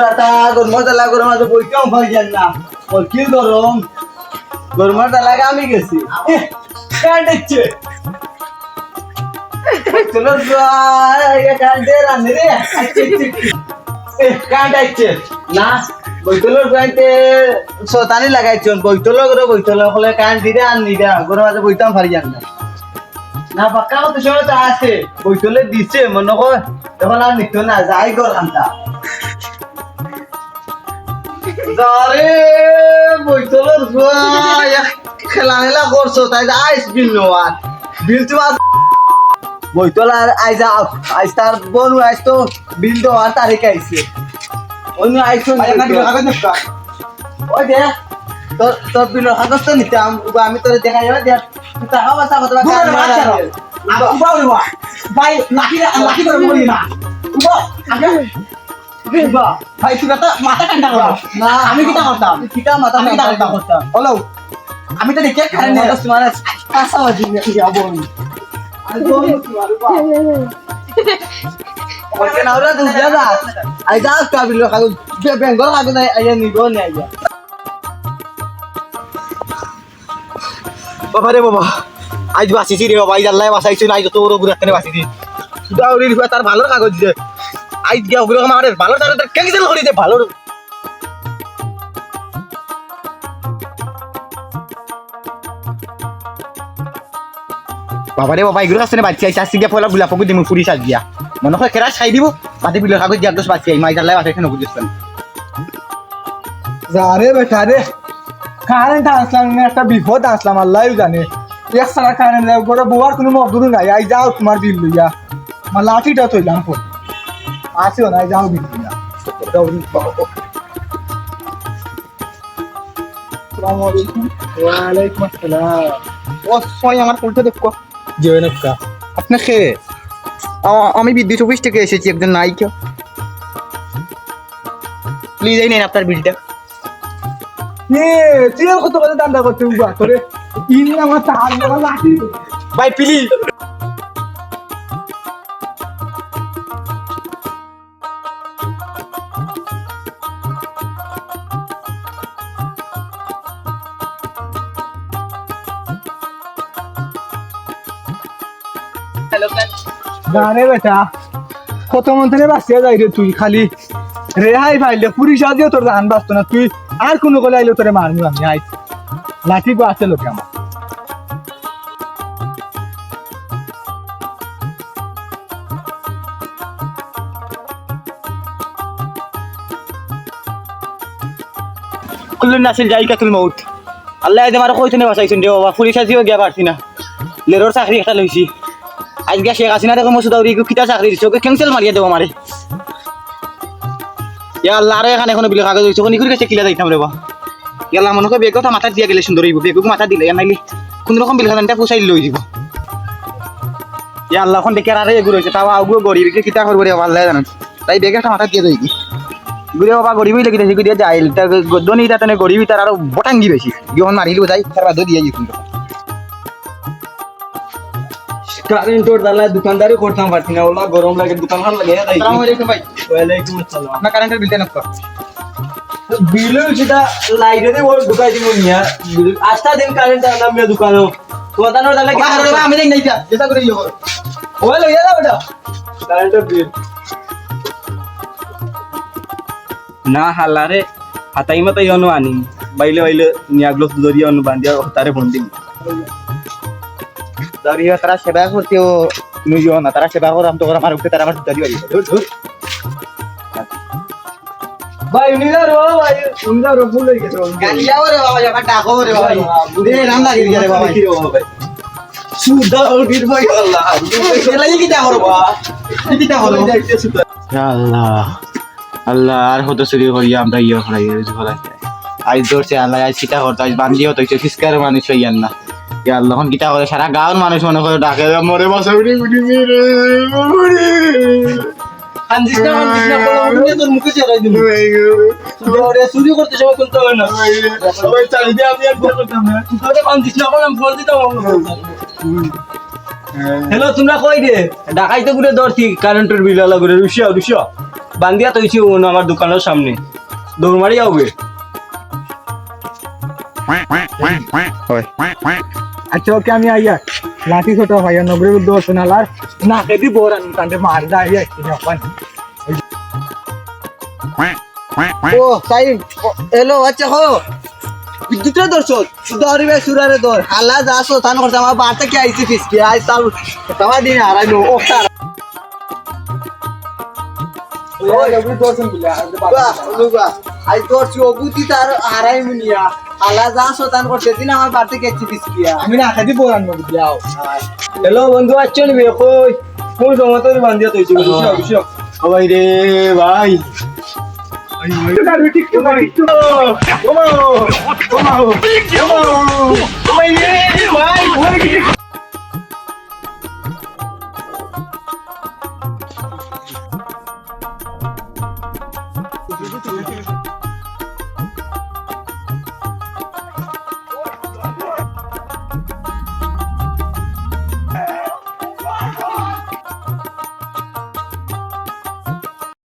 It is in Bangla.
দাদা গরমা তো বইটাও ভয় যান না। ওর কি গরম? গরমা তালাকে আমি গেছি। কাটছে চলো কাটে রান্নে রে। কাটাইছে না বৈতলের গাইতে শতানি লাগাইছন বৈতল করে হলে কান দিতে আর নিতে গরম আছে বইতাম পারি যান না। না, পাক্কা কত সময় তো আছে। বৈতলে দিছে। মনে কর তখন আর নিত না, যাই গরমটা যারে বৈতলের খেলা মেলা করছ তাই আইস বিল নোয়ার বিল তো বৈতল আর আইজ আইজ তার বনু আইজ তো বিল দেওয়ার তারিখ আইছে। অন্য আইছো ওই দে তোর তোর বিলের কাগজ তো নিতাম আমি তোরে দেখাই যাবে দে তুই টাকা বাসা কত ভাই করে বলি না। ভাই তুই তো মাথা কান্ডা কর। না। আমি কিটা করতাম? কিটা মাথা আমি কিটা করতাম? করতাম। হলো আমি তো দেখে খাই না তোমার কাঁচা বাজি যাব। আমি আর বলব তোমার উবা ওকে না ওরা তুই যা আই যা তো কাগজ বেঙ্গল কাগজ আইয়া নিব নি আইয়া। বাবা রে বাবা আজ বাঁচিছি রে বাবা আজ আল্লাহ বাঁচাইছি না আজ তোর একটা বাঁচিছি। তার ভালোর কাগজ দিছে আজ গিয়া ওগুলো আমার ভালো তার ক্যান্সেল করে দে ভালো বাবা রে বাবা এগুলো আসছে না বাচ্চা আইসা আসছে গিয়া দিমু পুরি গিয়া মনে হয় কেরা দিব বাতি বিলের কাগজ দিয়া দোষ বাচ্চা আই মাই জানে বেটা রে কারেন্ট আসলাম না একটা বিপদ আসলাম আল্লাহ জানে। এক সারা কারেন্ট গোটা বোয়ার কোনো মজদুর নাই আই যাও তোমার বিল লইয়া। আমার লাঠিটা তৈলাম পর। আসিও না যাও আসসালামু আলাইকুম। আসসালাম। আমার উল্টো দেখো। আমি বিদ্যুৎ অফিস থেকে এসেছি একজন নায়িকা। প্লিজ এই নেন আপনার বিলটা। তুই আর কত কথা দান্দা করতে আমার লাঠি। ভাই প্লিজ জানে বেটা কত মন্ত্রে বাঁচিয়া যাই রে তুই খালি? রেহাই পাইলে পুলিশ আজিও তোর বাঁচতো না তুই। আর কোনো গলে আইলে তোরে মারমু আমি আই। লাঠি গো আছে লোকে আমার। কুল্লু নাসিল যাই কাতুল মৌত। আল্লাহ এদে মারো কইতে বাঁচাইছেন রে বাবা পুলিশ আজিও গিয়া পারছি না। লেরোর চাকরি একটা লইছি আজ গিয়া শেখ হাসিনা দেখো মসুদ আউরি কিতা চাকরি দিছে, ওকে ক্যান্সেল মারিয়া দেবো মারে ইয়া আল্লাহ, আরে এখানে এখনও বিলে কাগজ হইছে কোন করে কাছে কিলা যাইতাম রে বা গেলাম মনে বেগ কথা মাথা দিয়া গেলে সুন্দর হইব বেগুক মাথা দিলে নাইলে কোন রকম বিল খানানটা পুষাই লই দিব। ইয়া আল্লাহ, এখন দেখে আরে এগুলো হইছে তাও আগুলো গরিব কিতা করব রে আল্লাহ জানেন তাই বেগ একটা মাথা দিয়ে দেই গুড়ে বাবা গরিবই লেগে যাচ্ছে গুড়িয়া তার গদ্দনি তাতে গরিবই তার আরও বটাঙ্গি বেশি। যখন মারিলেও যাই তার বাদ দিয়ে যেত কারেন্টর দালায় দোকানদারি করতাম পারছি না ওলা গরম লাগে দোকান খান লাগে ভাই ওয়ালাইকুম আসসালাম আপনার কারেন্টের বিলটা নক বিলও সেটা লাইটে দিয়ে ওর ঢুকাই দিব নিয়া আস্থা দিন কারেন্ট আনলাম মেয়ে দোকানও তোমার দালে আমি নাই যেটা করে ইয়ে ওই লইয়া যাও এটা কারেন্টের বিল না হালারে হাতাই মাতাই অনু আনি বাইলে বাইলে নিয়াগলো দরিয়া অনু বান্ধিয়া তারে বন্দি দরিয়া তারা সেবা করতে ও নিজ না তারা সেবা করে আমি তো আমার উঠে তারা আমার দরি বাড়ি ধুর ধুর ভাই উনি যাও ভাই উনি যাও ভুল হয়ে গেছে গালিয়াও রে বাবা যখন ডাকো রে বাবা দে রাম লাগি রে বাবা সুদা উঠির ভাই আল্লাহ। এলাই কি তা করবা কি তা করবা আল্লাহ। আল্লাহ আর হতো চুরি করি আমরা ইয়ে করাই আজ ধরছে আল্লাহ আজ কিতা করতো আজ বান্ধিও তো ফিসকার মানুষ হইয়ান না। আল্লাহ এখন কিতা করে সারা গাঁওর মানুষ মনে করে ডাকে মরে বাসা উঠি উঠি মেরে আনজিস না আনজিস না বলো তোর মুখে চেরাই দিল। চুরি করতে সময় কোনতে হয় না? সবাই চাই দিয়ে আমি আর করতাম না তুই তো না বললাম ফোন দিতাম হ্যালো তোমরা কই রে ডাকাই তো ঘুরে ধরছি কারেন্টের বিল আলা ঘুরে রুশিয়া রুশিয়া বান্দিয়া তৈছি ও আমার দোকানের সামনে। দৌড় মারি আউবে আচ্ছা ওকে আমি আইয়া লাঠি ছোট ভাইয়া নগরের আছে নালার না কেদি বোর আনি কান্তে মার দা আইয়া কিনে অপান ও তাই এলো আচ্ছা হো। বিদ্যুতের দর্শক দৌড়িবে সুরারে দৌড়। হাল্লা যা আসো তান করছে আমার বাড়তে কে আইছে ফিসকি? আই তার তোমার দিন হারাই নো ও তার। বাহ, লুবা। আই দর্শি অবুতি তার হারাই মুনিয়া হাল্লা যা আসো তান করছে দিন আমার বাড়তে আইছে ফিসকি আমি না কেদি বোর আনব দিয়াও। হ্যালো বন্ধু আচ্ছা নিবি কই? কোন সময় তোর বান্দিয়া তৈছি ভাই। রে ভাই।